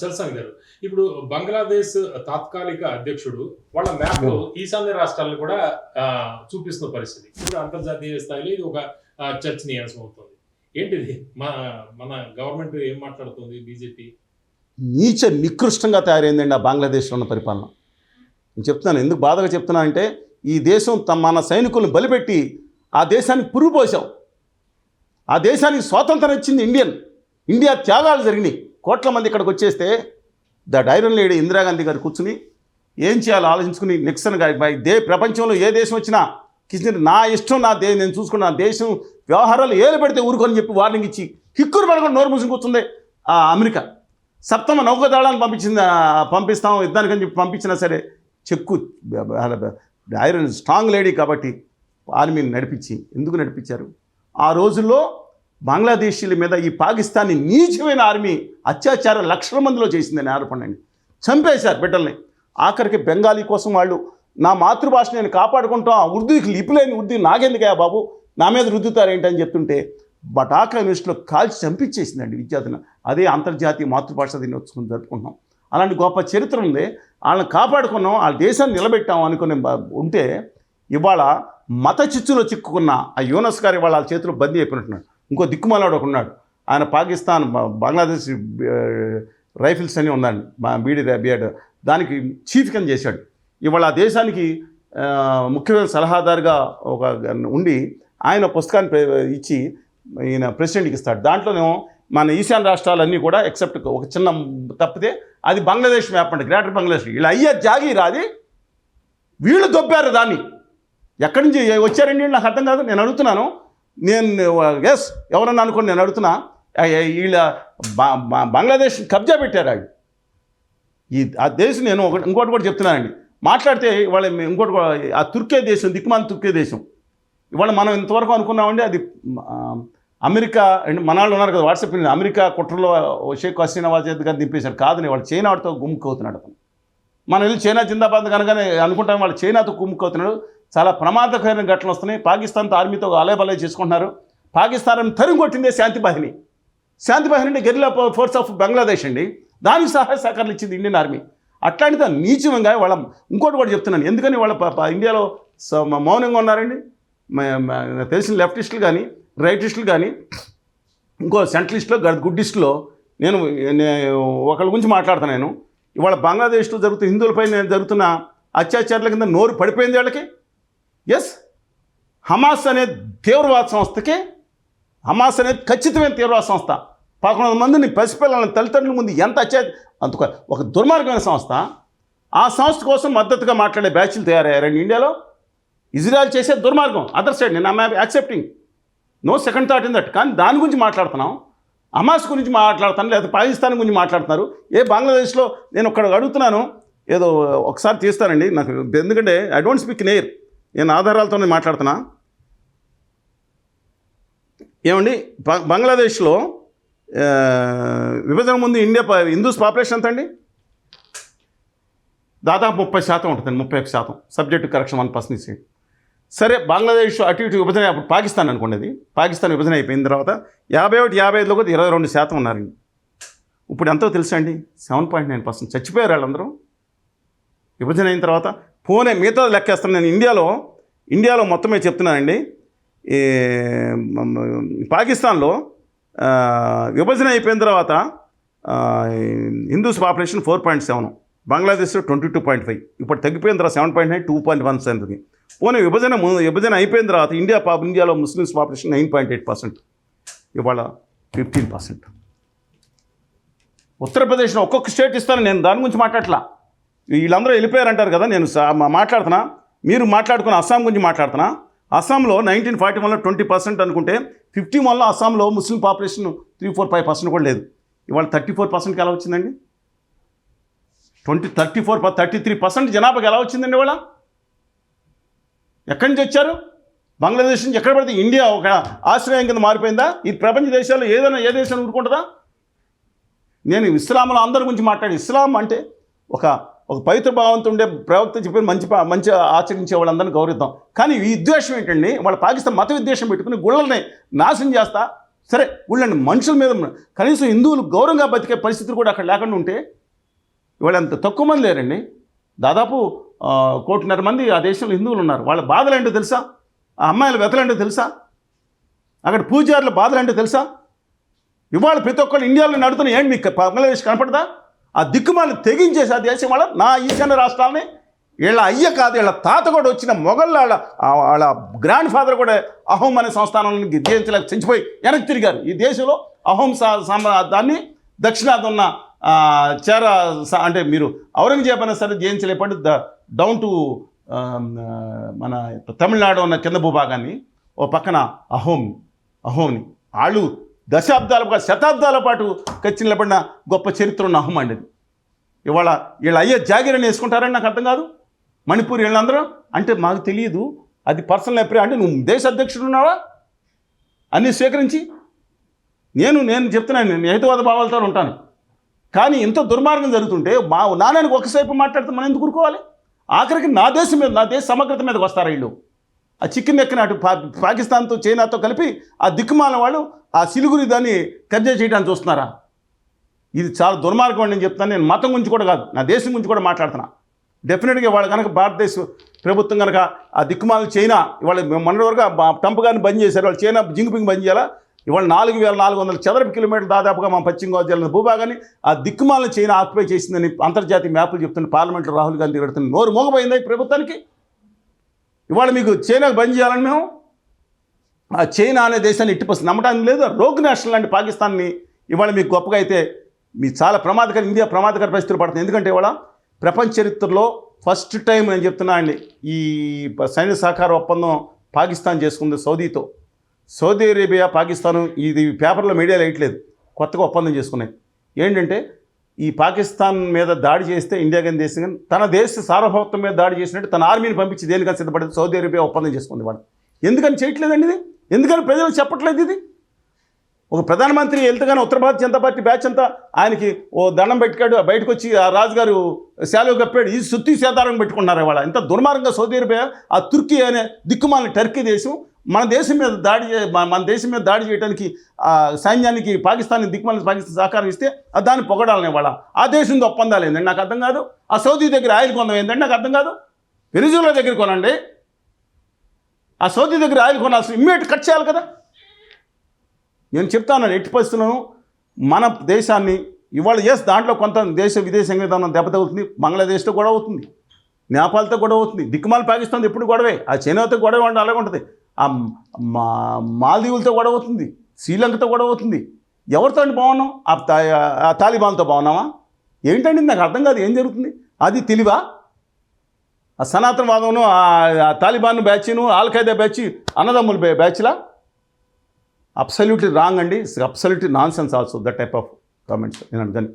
చల్సాని గారు. ఇప్పుడు బంగ్లాదేశ్ తాత్కాలిక అధ్యక్షుడు వాళ్ళ మ్యాప్లో ఈశాన్య రాష్ట్రాలను కూడా చూపిస్తున్న పరిస్థితి. ఇప్పుడు అంతర్జాతీయ స్థాయిలో ఇది ఒక చర్చనీయాంశం అవుతుంది ఏంటిది? మన మన గవర్నమెంట్ ఏం మాట్లాడుతుంది బీజేపీ? నీచ నికృష్టంగా తయారైందండి ఆ బంగ్లాదేశ్లో ఉన్న పరిపాలన. నేను చెప్తున్నాను ఎందుకు బాధగా చెప్తున్నా అంటే ఈ దేశం తమ మన సైనికులను బలిపెట్టి ఆ దేశానికి పురుగు పోసాం ఆ దేశానికి స్వాతంత్రం ఇచ్చింది ఇండియన్. ఇండియా త్యాగాలు జరిగినాయి. కోట్ల మంది ఇక్కడికి వచ్చేస్తే ద ఐరన్ లేడీ ఇందిరాగాంధీ గారు కూర్చుని ఏం చేయాలో ఆలోచించుకుని నిక్సన్ గారి దే ప్రపంచంలో ఏ దేశం వచ్చినా కిషన్ నా ఇష్టం నా దే నేను చూసుకున్న దేశం వ్యవహారాలు ఏలు పెడితే ఊరుకొని చెప్పి వార్నింగ్ ఇచ్చి హిక్కురు పడకుండా నోరు మూసుకుని కూర్చుంది ఆ అమెరికా. సప్తమ నౌకదళాన్ని పంపించింది ఆ, పంపిస్తాం యుద్ధానికని చెప్పి పంపించినా సరే చెక్కు ఐరన్ స్ట్రాంగ్ లేడీ కాబట్టి ఆర్మీని నడిపించి ఎందుకు నడిపించారు? ఆ రోజుల్లో బంగ్లాదేశీల మీద ఈ పాకిస్తానీ నీచమైన ఆర్మీ అత్యాచార లక్షల మందిలో చేసిందని ఆరోపణండి చంపేశారు బిడ్డల్ని. ఆఖరికి బెంగాలీ కోసం వాళ్ళు నా మాతృభాష నేను కాపాడుకుంటాం ఆ ఉర్దూకి లిపులేని ఉర్దూ నాకెందుకయ్యా బాబు? నా మీద రుద్దుతారేంటని చెప్తుంటే బటాకా యూనివర్సిటీలో కాల్చి చంపించేసిందండి విద్యార్థులను. అదే అంతర్జాతీయ మాతృభాష దినోత్సవం జరుపుకుంటున్నాం. అలాంటి గొప్ప చరిత్ర ఉంది. వాళ్ళని కాపాడుకున్నాం వాళ్ళ దేశాన్ని నిలబెట్టాం అనుకునే ఉంటే ఇవాళ మత చిచ్చులో చిక్కుకున్న ఆ యూనస్ గారు ఇవాళ వాళ్ళ చేతిలో బందీ అయిపోయినట్టున్నాడు ఇంకో దిక్కుమాలాడు ఒక ఉన్నాడు ఆయన పాకిస్తాన్ బంగ్లాదేశ్ రైఫిల్స్ అని ఉందండి. మా బీడి బిఎడ్ దానికి చీఫ్ కింద చేశాడు. ఇవాళ ఆ దేశానికి ముఖ్యమైన సలహాదారుగా ఒక ఉండి ఆయన పుస్తకాన్ని ఇచ్చి ఈయన ప్రెసిడెంట్కి ఇస్తాడు. దాంట్లోనేమో మన ఈశాన్య రాష్ట్రాలన్నీ కూడా ఎక్సెప్ట్ ఒక చిన్న తప్పితే అది బంగ్లాదేశ్ మ్యాప్ అంటే. గ్రేటర్ బంగ్లాదేశ్. వీళ్ళు అయ్యే జాగి అది వీళ్ళు దొబ్బారు దాన్ని. ఎక్కడి నుంచి వచ్చారండి? నాకు అర్థం కాదు. నేను అడుగుతున్నాను. నేను ఎస్ ఎవరన్నా అనుకోండి నేను అడుగుతున్నా వీళ్ళ బంగ్లాదేశ్ కబ్జా పెట్టారు అవి ఈ ఆ దేశం నేను ఒకటి ఇంకోటి కూడా చెప్తున్నానండి. మాట్లాడితే ఇవాళ ఇంకోటి ఆ తుర్కే దేశం దిక్కుమాన్ తుర్కే దేశం. ఇవాళ మనం ఇంతవరకు అనుకున్నామండి అది అమెరికా అండ్ మనాళ్ళు ఉన్నారు కదా వాట్సాప్ అమెరికా కుట్రలో షేక్ హసీనా వాజేద్ గారు దింపేశారు. కాదని వాళ్ళు చైనాతో గుమ్ముకవుతున్నాడు అతను. మనం వెళ్ళి చైనా జిందాబాద్ కనుకనే అనుకుంటాం వాళ్ళు చైనాతో గుమ్ముకవుతున్నాడు చాలా ప్రమాదకరమైన ఘటనలు వస్తున్నాయి. పాకిస్తాన్తో ఆర్మీతో అలేబలే చేసుకుంటున్నారు. పాకిస్తాన్ తరిమి కొట్టిందే శాంతి బాహిని. శాంతి బాహిని అంటే గెరిలా ఫోర్స్ ఆఫ్ బంగ్లాదేశ్ అండి. దానికి సహాయ సహకారాలు ఇచ్చింది ఇండియన్ ఆర్మీ. అట్లాంటిది నీచంగా వాళ్ళ ఇంకోటి కూడా చెప్తున్నాను. ఎందుకని వాళ్ళ ఇండియాలో మ- మౌనంగా ఉన్నారండి? తెలిసిన లెఫ్టిస్టులు కానీ రైటిస్టులు కానీ ఇంకో సెంట్రలిస్టులో గుడ్డిస్టులో నేను ఒకళ్ళ గురించి మాట్లాడుతున్నాను ఇవాళ బంగ్లాదేశ్లో జరుగుతున్న హిందువులపై నేను జరుగుతున్న అత్యాచారాల కింద నోరు పడిపోయింది వాళ్ళకి. ఎస్ హమాస్ అనే తీవ్రవాద సంస్థకి హమాస్ అనేది ఖచ్చితమైన తీవ్రవాద సంస్థ. పదకొండు మందిని పసిపిల్లలను తల్లిదండ్రుల ముందు ఎంత అత్యా అందుకు ఒక- దుర్మార్గమైన సంస్థ. ఆ సంస్థ కోసం మద్దతుగా మాట్లాడే బ్యాచ్లు తయారయ్యారండి ఇండియాలో. ఇజ్రాయల్ చేసే దుర్మార్గం అదర్ సైడ్ నేను I'm accepting no second thought in that కానీ దాని గురించి మాట్లాడుతున్నాం. హమాస్ గురించి మాట్లాడుతాను లేదా పాకిస్తాన్ గురించి మాట్లాడుతున్నారు. ఏ బంగ్లాదేశ్లో నేను ఒక్కడ అడుగుతున్నాను ఏదో ఒకసారి తీస్తానండి నాకు ఎందుకంటే ఐ డోంట్ స్పీక్ నేర్ నేను ఆధారాలతోనే మాట్లాడుతున్నా. ఏమండి? బంగ్లాదేశ్లో విభజన ముందు ఇండియా ప- హిందూస్ పాపులేషన్ ఎంత అండి దాదాపు ముప్పై శాతం ఉంటుందండి ముప్పై ఒక శాతం. Subject correction one percent side సరే బంగ్లాదేశ్ అటు ఇటు విభజన అప్పుడు పాకిస్తాన్ అనుకోండి అది పాకిస్తాన్ విభజన అయిపోయిన తర్వాత యాభై ఒకటి యాభై ఐదులో కూడా ఇరవై రెండు శాతం ఉన్నారండి. ఇప్పుడు ఎంతో తెలుసా అండి? సెవెన్ పాయింట్ నైన్ పర్సెంట్ చచ్చిపోయారు వాళ్ళందరూ. విభజన అయిన తర్వాత పోనే మిగతా లెక్కేస్తాను నేను ఇండియాలో ఇండియాలో మొత్తమే చెప్తున్నానండి. ఈ పాకిస్తాన్లో విభజన అయిపోయిన తర్వాత Hindus population four point seven Bangladesh twenty two point five ఇప్పుడు తగ్గిపోయిన తర్వాత seven point nine two point one seven పోనీ విభజన విభజన అయిపోయిన తర్వాత ఇండియా పాప ఇండియాలో Muslims population nine point eight percent ఇవాళ ఫిఫ్టీన్ పర్సెంట్. ఉత్తరప్రదేశ్లో ఒక్కొక్క స్టేట్ ఇస్తాను నేను దాని గురించి మాట్లాడట్లా. వీళ్ళందరూ వెళ్ళిపోయారంటారు కదా నేను సా- మా- మాట్లాడుతున్నా. మీరు మాట్లాడుకున్న అస్సాం గురించి మాట్లాడుతున్నా. అస్సాంలో నైన్టీన్ ఫార్టీ వన్లో ట్వంటీ పర్సెంట్ అనుకుంటే ఫిఫ్టీ వన్లో అస్సాంలో Muslim population three four five percent కూడా లేదు. ఇవాళ థర్టీ ఫోర్ పర్సెంట్కి ఎలా వచ్చిందండి? Twenty thirty four thirty three percent జనాభాకి ఎలా వచ్చిందండి ఇవాళ? ఎక్కడి నుంచి వచ్చారు? బంగ్లాదేశ్ నుంచి ఎక్కడ పడితే ఇండియా ఒక ఆశ్రయం కింద మారిపోయిందా? ఈ ప్రపంచ దేశాల్లో ఏదైనా ఏ దేశం ఊరుకుంటుందా? నేను ఇస్లాంలో అందరి గురించి మాట్లాడి ఇస్లాం అంటే ఒక ఒక పవిత్ర భావంతో ఉండే ప్రవక్త చెప్పిన మంచి మంచి ఆచరించే వాళ్ళందరినీ గౌరవిద్దాం. కానీ ఈ ఉద్దేశం ఏంటండి? వాళ్ళ పాకిస్తాన్ మత విద్వేషం పెట్టుకుని గుళ్ళని నాశనం చేస్తా? సరే గుళ్ళని మనుషుల మీద కనీసం హిందువులు గౌరవంగా బతికే పరిస్థితులు కూడా అక్కడ లేకుండా ఉంటే ఇవాళ అంత తక్కువ మంది లేరండి. దాదాపు కోటిన్నర మంది ఆ దేశంలో హిందువులు ఉన్నారు. వాళ్ళ బాధలు ఏంటో తెలుసా? ఆ అమ్మాయిల వెతలంటే తెలుసా? అక్కడ పూజారుల బాధలు ఏంటో తెలుసా? ఇవాళ ప్రతి ఒక్కళ్ళు ఇండియాలో నడుతున్న ఏంటి మీకు బంగ్లాదేశ్ కనపడదా? ఆ దిక్కుమాలను తెగించేసి ఆ దేశం వాళ్ళ నా ఈశాన్య రాష్ట్రాలని వీళ్ళ అయ్య కాదు వీళ్ళ తాత కూడా వచ్చిన మొఘల్ వాళ్ళ వాళ్ళ గ్రాండ్ ఫాదర్ కూడా అహోం అనే సంస్థానాన్ని జయించలేక చచ్చిపోయి వెనక్కి తిరిగారు. ఈ దేశంలో అహోం సా సామ్రా దాన్ని దక్షిణాది ఉన్న చేర అంటే మీరు ఔరంగజేబ్ అయినా సరే జయించలేపటి ద డౌన్ టు మన తమిళనాడు ఉన్న కింద భూభాగాన్ని ఓ పక్కన అహోం అహోంని. వాళ్ళు దశాబ్దాల పాటు శతాబ్దాల పాటు కచ్చి నిలబడిన గొప్ప చరిత్ర ఉన్న అహోం ఇవాళ వీళ్ళు అయ్యే జాగిరని వేసుకుంటారని నాకు అర్థం కాదు. మణిపూర్ వీళ్ళందరూ అంటే మాకు తెలియదు. అది పర్సనల్ అప్రి అంటే నువ్వు దేశ అధ్యక్షుడు ఉన్నావా? అన్నీ స్వీకరించి. నేను నేను చెప్తున్నాను నేను హేతువాద భావాలతో ఉంటాను. కానీ ఇంత దుర్మార్గం జరుగుతుంటే మా నాన్నకి ఒకసేపు మాట్లాడితే మనం ఎందుకు కూరుకోవాలి ఆఖరికి నా దేశం మీద నా దేశ సమగ్రత మీదకి వస్తారు వీళ్ళు? ఆ చికెన్ ఎక్కిన అటు పా పాకిస్తాన్తో చైనాతో కలిపి ఆ దిక్కుమాల వాళ్ళు ఆ సిలుగురి దాన్ని కబ్జా చేయడానికి చూస్తున్నారా? ఇది చాలా దుర్మార్గం అని నేను చెప్తాను నేను మతం గురించి కూడా కాదు నా దేశం గురించి కూడా మాట్లాడుతున్నా. డెఫినెట్గా వాళ్ళు కనుక భారతదేశ ప్రభుత్వం కనుక ఆ దిక్కుమాల చైనా ఇవాళ మొన్నటి వరకు ట్రంప్ గారిని బంద్ చేశారు. వాళ్ళు చైనా జింగ్పింగ్ బంద్ చేయాలా? ఇవాళ నాలుగు వేల నాలుగు వందల చదరపు కిలోమీటర్లు దాదాపుగా మా పశ్చిమ గోదావరి జిల్లా భూభాగాన్ని ఆ దిక్కుమాలను చైనా ఆక్యుపై చేసిందని అంతర్జాతీయ మ్యాపులు చెప్తున్న పార్లమెంట్లో రాహుల్ గాంధీ పెడుతున్న నోరు మోగపోయిందా ఈ ప్రభుత్వానికి. ఇవాళ మీకు చైనాకు బంద్ చేయాలని మేము ఆ చైనా అనే దేశాన్ని ఇట్టిపోస్తుంది నమ్మటానికి లేదు. రోగ్ నేషనల్ లాంటి పాకిస్తాన్ని ఇవాళ మీకు గొప్పగా అయితే మీ చాలా ప్రమాదకర ఇండియా ప్రమాదకర పరిస్థితులు పడుతుంది ఎందుకంటే ఇవాళ ప్రపంచ చరిత్రలో ఫస్ట్ టైం నేను చెప్తున్నా అండి ఈ సైన్య సహకార ఒప్పందం పాకిస్తాన్ చేసుకుంది సౌదీతో. సౌదీ అరేబియా పాకిస్తాను ఇది పేపర్లో మీడియాలో వేయట్లేదు. కొత్తగా ఒప్పందం చేసుకున్నాయి. ఏంటంటే ఈ పాకిస్తాన్ మీద దాడి చేస్తే ఇండియా కానీ దేశం కానీ తన దేశ సార్వభౌమత్వం మీద దాడి చేసినట్టు తన ఆర్మీని పంపించి దేనికని సిద్ధపడింది? సౌదీ అరేబియా ఒప్పందం చేసుకుంది వాళ్ళు. ఎందుకని చేయట్లేదండి ఇది? ఎందుకని ప్రజలు చెప్పట్లేదు ఇది? ఒక ప్రధానమంత్రి వెళ్తేగానే ఉత్తర భారత జనతా పార్టీ బ్యాచ్ అంతా ఆయనకి ఓ దండం పెట్టుకాడు బయటకు వచ్చి ఆ రాజుగారు శాలువు కప్పాడు ఈ సుత్తి సేదారం పెట్టుకున్నారు ఇవాళ ఇంత దుర్మార్గంగా సౌదీ అరేబియా ఆ తుర్కీ అనే దిక్కుమాలిన టర్కీ దేశం మన దేశం మీద దాడి మన దేశం మీద దాడి చేయడానికి ఆ సైన్యానికి పాకిస్తాన్ దిక్కుమాలిన పాకిస్తాన్ సహకారం ఇస్తే దాన్ని పొగడాలని ఇవాళ ఆ దేశంతో ఒప్పందాలు ఏంటండి నాకు అర్థం కాదు. ఆ సౌదీ దగ్గర ఆయిల్ కొందాం ఏంటంటే నాకు అర్థం కాదు. వెనిజులా దగ్గర కొనండి. ఆ సౌదీ దగ్గర ఆయిల్ కొనాల్సిన ఇమ్మీడియట్ కట్ చేయాలి కదా. నేను చెప్తాను ఎట్టి పరిస్థితులను మన దేశాన్ని ఇవాళ ఎస్ దాంట్లో కొంత దేశ విదేశ విధానం దెబ్బతగుతుంది బంగ్లాదేశ్తో గొడవ అవుతుంది. నేపాల్తో గొడవ అవుతుంది. దిక్కుమాల పాకిస్తాన్తో ఎప్పుడు గొడవే? ఆ చైనాతో గొడవ ఉంటే అలాగే ఉంటుంది. మాల్దీవులతో గొడవ అవుతుంది శ్రీలంకతో గొడవ అవుతుంది. ఎవరితో అండి బాగున్నాం ఆ తా- ఆ తాలిబాన్తో బాగున్నామా ఏంటండి నాకు అర్థం కాదు ఏం జరుగుతుంది? అది తెలివా? ఆ సనాతనవాదమును ఆ తాలిబాన్ బ్యాచ్ను ఆల్ఖైదా బ్యాచ్ అన్నదమ్ముల బ్యాచ్లా? అబ్సల్యూట్లీ రాంగ్ అండి absolutely nonsense also that type of comments. నేను అందుకని